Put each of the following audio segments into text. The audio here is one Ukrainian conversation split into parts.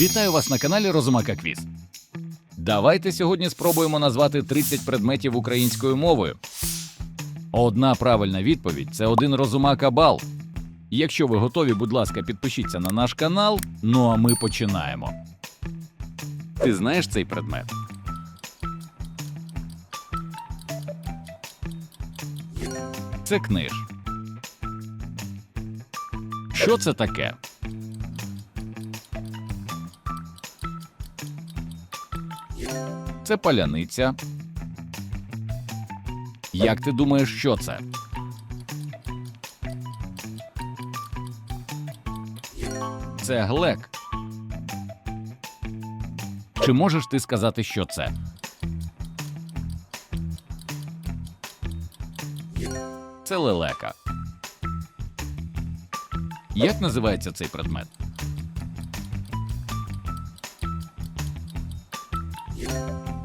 Вітаю вас на каналі Розумака Квіз. Давайте сьогодні спробуємо назвати 30 предметів українською мовою. Одна правильна відповідь це один розумака бал. Якщо ви готові, будь ласка, підпишіться на наш канал. Ну а ми починаємо. Ти знаєш цей предмет? Це книж. Що це таке? Це паляниця. Як ти думаєш, що це? Це глек. Чи можеш ти сказати, що це? Це лелека. Як називається цей предмет?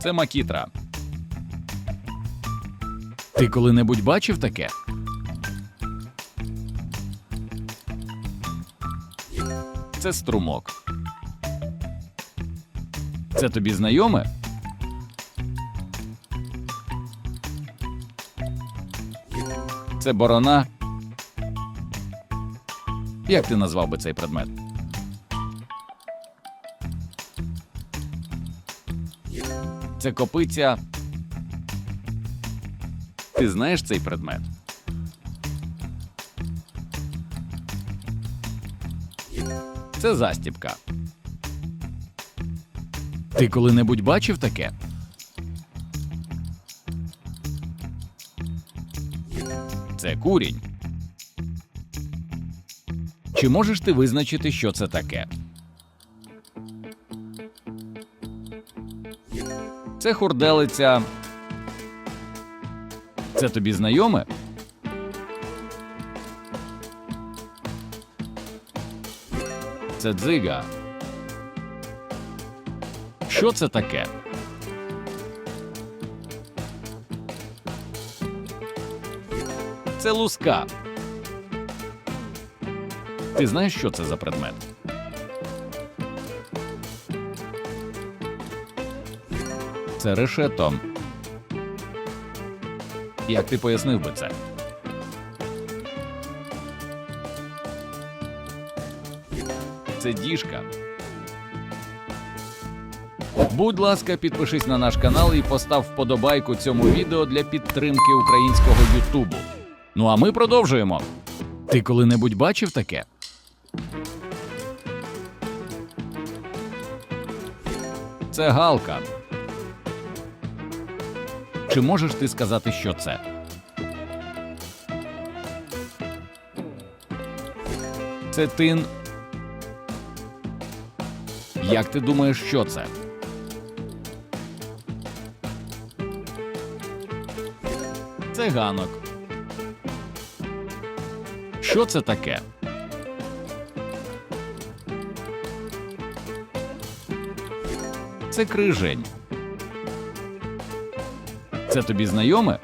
Це макітра. Ти коли-небудь бачив таке? Це струмок. Це тобі знайоме? Це борона. Як ти назвав би цей предмет? Це копиця. Ти знаєш цей предмет? Це застібка. Ти коли-небудь бачив таке? Це курінь. Чи можеш ти визначити, що це таке? Це хурделиця. Це тобі знайоме? Це дзига. Що це таке? Це луска. Ти знаєш, що це за предмет? Це решето. Як ти пояснив би це? Це діжка. Будь ласка, підпишись на наш канал і постав вподобайку цьому відео для підтримки українського Ютубу. Ну а ми продовжуємо. Ти коли-небудь бачив таке? Це галка. Чи можеш ти сказати, що це? Це тин. Як ти думаєш, що це? Це ганок. Що це таке? Це крижень. Це тобі знайоме?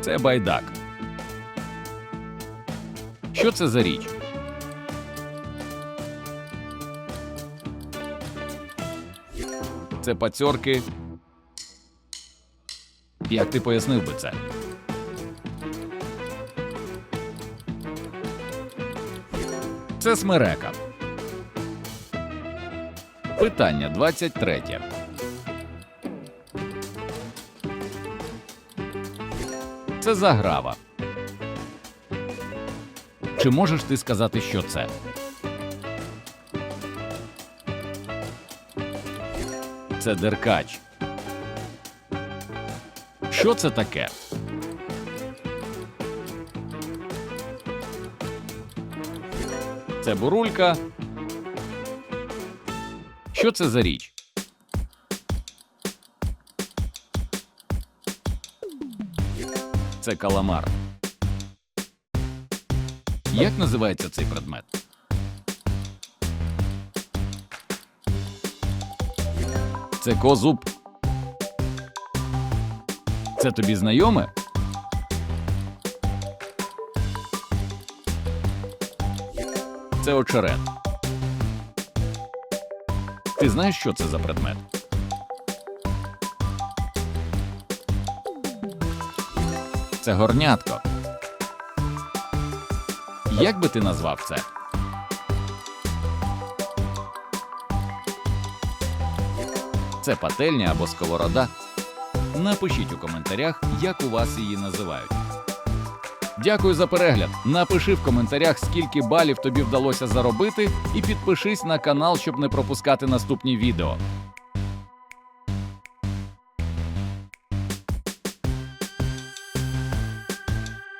Це байдак. Що це за річ? Це пацьорки. Як ти пояснив би це? Це смерека. Питання 23. Це заграва. Чи можеш ти сказати, що це? Це деркач. Що це таке? Це бурулька. Що це за річ? Це каламар. Як називається цей предмет? Це козуб. Це тобі знайоме? Це очерет. Ти знаєш, що це за предмет? Це горнятко. Як би ти назвав це? Це пательня або сковорода. Напишіть у коментарях, як у вас її називають. Дякую за перегляд. Напиши в коментарях, скільки балів тобі вдалося заробити, і підпишись на канал, щоб не пропускати наступні відео.